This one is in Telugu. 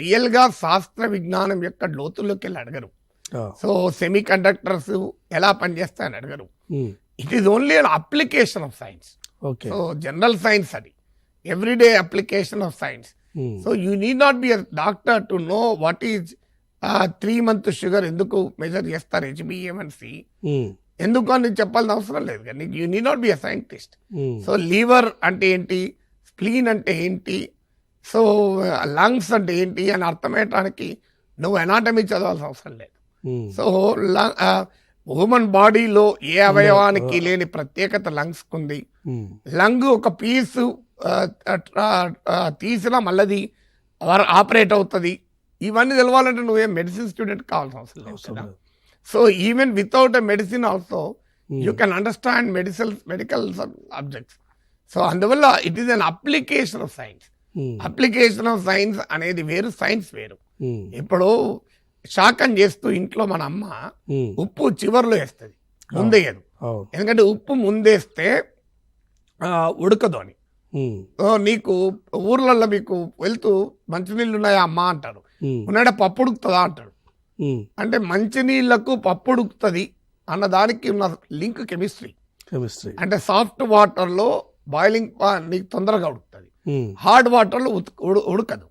రియల్గా శాస్త్ర విజ్ఞానం యొక్క లోతుల్లోకి వెళ్ళి అడగరు సో సెమీ కండక్టర్స్ ఎలా పనిచేస్తాయని అడగరు. It is only an application of science okay. So general science అది. Everyday application of science. So you need not be doctor to know what is three month sugar ఎందుకు మెజర్ చేస్తారు హెచ్బిఎంఎన్సి ఎందుకు అని చెప్పాల్సిన అవసరం లేదు కానీ you need not be a scientist. So liver అంటే ఏంటి? స్ప్లీన్ అంటే ఏంటి? సో లంగ్స్ అంటే ఏంటి అని అర్థమయ్యటానికి నువ్వు ఎనాటమీ చదవాల్సిన అవసరం లేదు. ఉమ్, సో హ్యూమన్ బాడీలో ఏ అవయవానికి లేని ప్రత్యేకత లంగ్స్ ఉంది ఉమ్, లంగ్ ఒక పీసు తీసినా మళ్ళీ ఆపరేట్ అవుతుంది. ఇవన్నీ తెలవాలంటే నువ్వేం మెడిసిన్ స్టూడెంట్ కావాల్సిన అవసరం లేదు. So even without a medicine also Hmm. You can understand medicine medical objects so అందువల్ల it is an application of science application of science అనేది వేరు సైన్స్ వేరు. ఇప్పుడు శాకం చేస్తూ ఇంట్లో మన అమ్మ ఉమ్, ఉప్పు చివర్లో వేస్తుంది ముందేయదు. అవును ఎందుకంటే ఉప్పు ముందేస్తే ఉడకదు అని. నీకు ఊర్లలో మీకు వెళ్తూ మంచినీళ్ళు ఉన్నాయా అమ్మా అంటారు. ఉన్నాడే పప్పు ఉడుకుతుందా అంటాడు అంటే మంచినీళ్ళకు పప్పు ఉడుకుతుంది అన్న దానికి ఉన్న లింక్ కెమిస్ట్రీ. కెమిస్ట్రీ. అంటే సాఫ్ట్ వాటర్లో బాయిలింగ్ నీకు తొందరగా ఉడుకుతుంది. హార్డ్ వాటర్లో ఉత్- ఉడకదు.